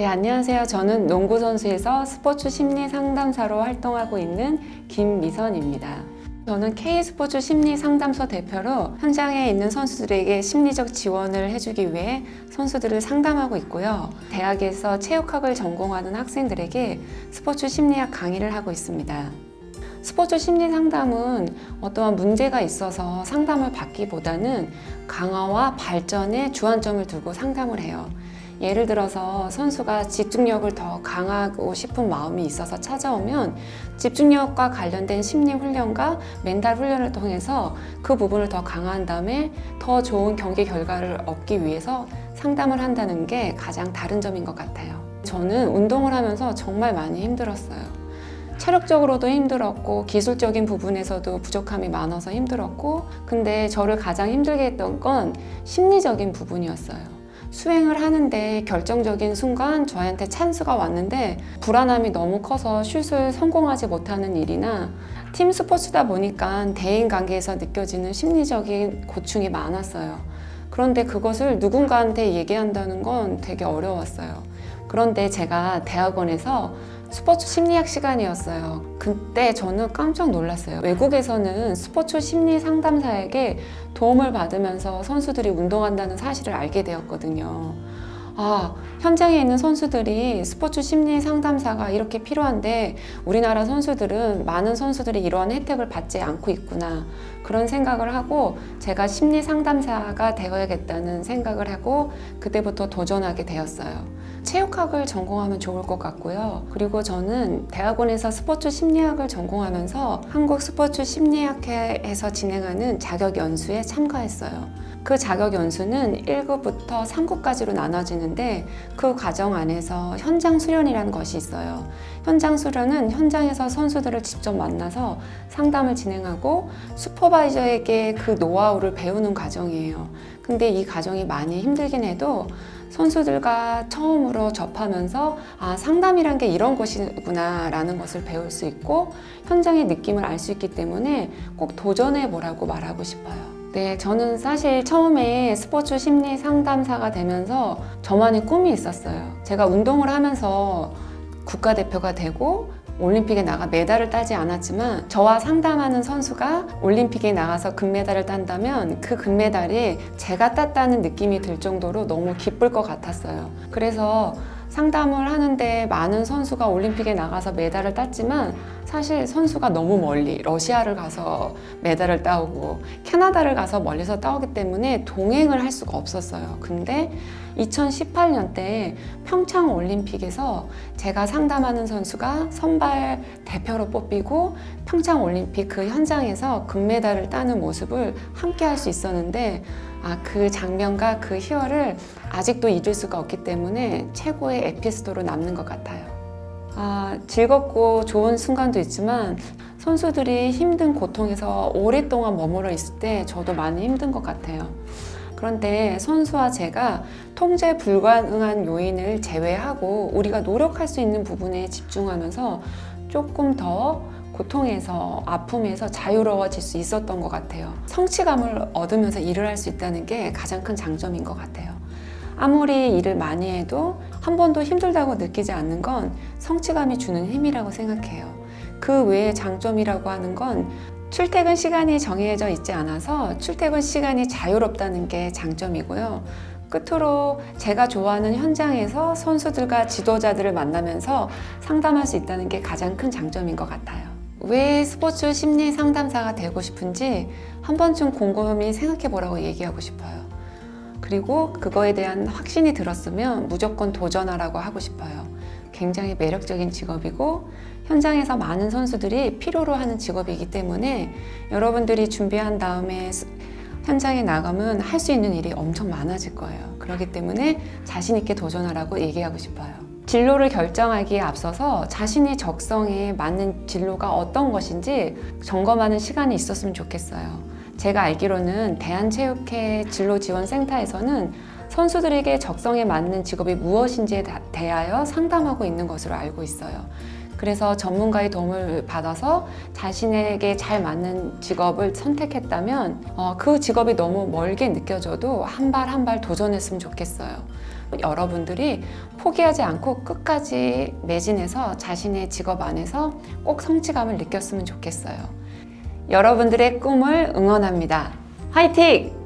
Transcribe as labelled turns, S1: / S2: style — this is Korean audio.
S1: 네, 안녕하세요. 저는 농구선수에서 스포츠 심리 상담사로 활동하고 있는 김미선입니다. 저는 K스포츠 심리 상담소 대표로 현장에 있는 선수들에게 심리적 지원을 해주기 위해 선수들을 상담하고 있고요. 대학에서 체육학을 전공하는 학생들에게 스포츠 심리학 강의를 하고 있습니다. 스포츠 심리 상담은 어떠한 문제가 있어서 상담을 받기보다는 강화와 발전에 주안점을 두고 상담을 해요. 예를 들어서 선수가 집중력을 더 강하고 싶은 마음이 있어서 찾아오면 집중력과 관련된 심리 훈련과 멘탈 훈련을 통해서 그 부분을 더 강화한 다음에 더 좋은 경기 결과를 얻기 위해서 상담을 한다는 게 가장 다른 점인 것 같아요. 저는 운동을 하면서 정말 많이 힘들었어요. 체력적으로도 힘들었고 기술적인 부분에서도 부족함이 많아서 힘들었고 근데 저를 가장 힘들게 했던 건 심리적인 부분이었어요. 수행을 하는데 결정적인 순간 저한테 찬스가 왔는데 불안함이 너무 커서 슛을 성공하지 못하는 일이나 팀 스포츠다 보니까 대인 관계에서 느껴지는 심리적인 고충이 많았어요. 그런데 그것을 누군가한테 얘기한다는 건 되게 어려웠어요. 그런데 제가 대학원에서 스포츠 심리학 시간이었어요. 그때 저는 깜짝 놀랐어요. 외국에서는 스포츠 심리 상담사에게 도움을 받으면서 선수들이 운동한다는 사실을 알게 되었거든요. 아, 현장에 있는 선수들이 스포츠 심리 상담사가 이렇게 필요한데 우리나라 선수들은 많은 선수들이 이러한 혜택을 받지 않고 있구나. 그런 생각을 하고 제가 심리 상담사가 되어야겠다는 생각을 하고 그때부터 도전하게 되었어요. 체육학을 전공하면 좋을 것 같고요. 그리고 저는 대학원에서 스포츠 심리학을 전공하면서 한국 스포츠 심리학회에서 진행하는 자격 연수에 참가했어요. 그 자격 연수는 1급부터 3급까지로 나눠지는데 그 과정 안에서 현장 수련이라는 것이 있어요. 현장 수련은 현장에서 선수들을 직접 만나서 상담을 진행하고 슈퍼바이저에게 그 노하우를 배우는 과정이에요. 근데 이 과정이 많이 힘들긴 해도 선수들과 처음으로 접하면서 아, 상담이란 게 이런 것이구나 라는 것을 배울 수 있고 현장의 느낌을 알 수 있기 때문에 꼭 도전해 보라고 말하고 싶어요. 네, 저는 사실 처음에 스포츠 심리 상담사가 되면서 저만의 꿈이 있었어요. 제가 운동을 하면서 국가대표가 되고 올림픽에 나가 메달을 따지 않았지만 저와 상담하는 선수가 올림픽에 나가서 금메달을 딴다면 그 금메달이 제가 땄다는 느낌이 들 정도로 너무 기쁠 것 같았어요. 그래서 상담을 하는데 많은 선수가 올림픽에 나가서 메달을 땄지만 사실 선수가 너무 멀리 러시아를 가서 메달을 따오고 캐나다를 가서 멀리서 따오기 때문에 동행을 할 수가 없었어요. 근데 2018년 때 평창 올림픽에서 제가 상담하는 선수가 선발 대표로 뽑히고 평창 올림픽 그 현장에서 금메달을 따는 모습을 함께 할 수 있었는데 아, 그 장면과 그 희열을 아직도 잊을 수가 없기 때문에 최고의 에피소드로 남는 것 같아요. 아, 즐겁고 좋은 순간도 있지만 선수들이 힘든 고통에서 오랫동안 머물러 있을 때 저도 많이 힘든 것 같아요. 그런데 선수와 제가 통제 불가능한 요인을 제외하고 우리가 노력할 수 있는 부분에 집중하면서 조금 더 고통에서 아픔에서 자유로워질 수 있었던 것 같아요. 성취감을 얻으면서 일을 할 수 있다는 게 가장 큰 장점인 것 같아요. 아무리 일을 많이 해도 한 번도 힘들다고 느끼지 않는 건 성취감이 주는 힘이라고 생각해요. 그 외에 장점이라고 하는 건 출퇴근 시간이 정해져 있지 않아서 출퇴근 시간이 자유롭다는 게 장점이고요. 끝으로 제가 좋아하는 현장에서 선수들과 지도자들을 만나면서 상담할 수 있다는 게 가장 큰 장점인 것 같아요. 왜 스포츠 심리 상담사가 되고 싶은지 한 번쯤 곰곰이 생각해 보라고 얘기하고 싶어요. 그리고 그거에 대한 확신이 들었으면 무조건 도전하라고 하고 싶어요. 굉장히 매력적인 직업이고 현장에서 많은 선수들이 필요로 하는 직업이기 때문에 여러분들이 준비한 다음에 스- 현장에 나가면 할 수 있는 일이 엄청 많아질 거예요. 그렇기 때문에 자신 있게 도전하라고 얘기하고 싶어요. 진로를 결정하기에 앞서서 자신의 적성에 맞는 진로가 어떤 것인지 점검하는 시간이 있었으면 좋겠어요. 제가 알기로는 대한체육회 진로지원센터에서는 선수들에게 적성에 맞는 직업이 무엇인지에 다- 대하여 상담하고 있는 것으로 알고 있어요. 그래서 전문가의 도움을 받아서 자신에게 잘 맞는 직업을 선택했다면 어, 그 직업이 너무 멀게 느껴져도 한 발 한 발 도전했으면 좋겠어요. 여러분들이 포기하지 않고 끝까지 매진해서 자신의 직업 안에서 꼭 성취감을 느꼈으면 좋겠어요. 여러분들의 꿈을 응원합니다. 화이팅!